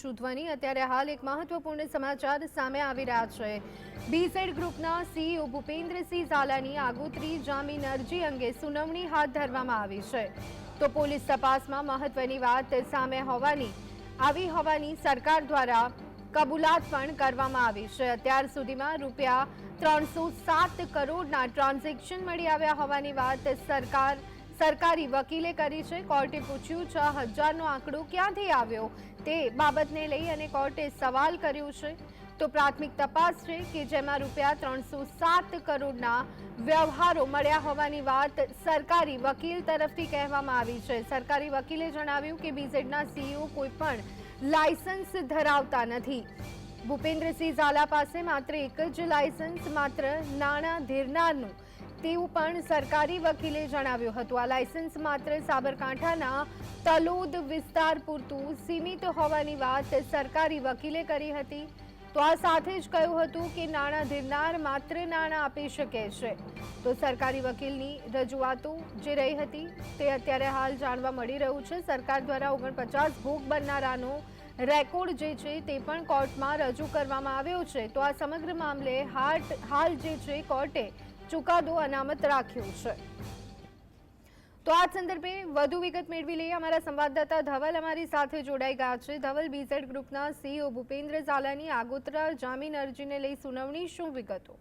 છું ધ્વનિ અત્યારે હાલ એક મહત્વપૂર્ણ સમાચાર સામે આવી રહ્યા છે. બીસેડ ગ્રુપના સીઈઓ ભૂપેન્દ્રસિંહ ઝાલાની આગોતરી જામીન અરજી અંગે સુનાવણી હાથ ધરવામાં આવી છે. તો પોલીસ તપાસમાં મહત્વની વાત સામે હોવાની, આવી હોવાની સરકાર દ્વારા કબૂલાત પણ કરવામાં આવી છે. અત્યાર સુધીમાં રૂપિયા ત્રણસો સાત કરોડના ટ્રાન્ઝેક્શન મળી આવ્યા હોવાની વાત સરકાર સરકારી વકીલે કરી છે. કોર્ટે પૂછ્યું, છ હજારનો આંકડો ક્યાંથી આવ્યો? તે બાબતને લઈ અને કોર્ટે સવાલ કર્યો છે. તો પ્રાથમિક તપાસ છે કે જેમાં રૂપિયા ત્રણસો સાત કરોડના વ્યવહારો મળ્યા હોવાની વાત સરકારી વકીલ તરફથી કહેવામાં આવી છે. સરકારી વકીલે જણાવ્યું કે બીઝેડના સીઈઓ કોઈ પણ લાયસન્સ ધરાવતા નથી. ભૂપેન્દ્રસિંહ ઝાલા પાસે માત્ર એક જ લાયસન્સ, માત્ર નાણાં ધીરનારનું તેવું પણ સરકારી વકીલે જણાવ્યું હતું. આ લાયસન્સ માત્ર સાબરકાંઠાના તલોદ વિસ્તાર પૂરતું સીમિત હોવાની વાત સરકારી વકીલે કરી હતી. તો આ સાથે જ કહ્યું હતું કે નાણાં ધીરનાર માત્ર નાણાં આપી શકે છે. તો સરકારી વકીલની રજૂઆતો જે રહી હતી તે અત્યારે હાલ જાણવા મળી રહ્યું છે. સરકાર દ્વારા ઓગણપચાસ ભોગ બનનારાનો રેકોર્ડ જે છે તે પણ કોર્ટમાં રજૂ કરવામાં આવ્યો છે. તો આ સમગ્ર મામલે હાલ જે છે કોર્ટે ચુકાદો અનામત રાખ્યો છે. તો આ સંદર્ભે વધુ વિગત મેળવી લઈએ. અમારા સંવાદદાતા ધવલ અમારી સાથે જોડાઈ ગયા છે. ધવલ બીઝેડ ગ્રુપના સીઈઓ ભૂપેન્દ્ર ઝાલાની આગોતરા જામીન અરજીને લઈ સુનાવણી. શું વિગતો?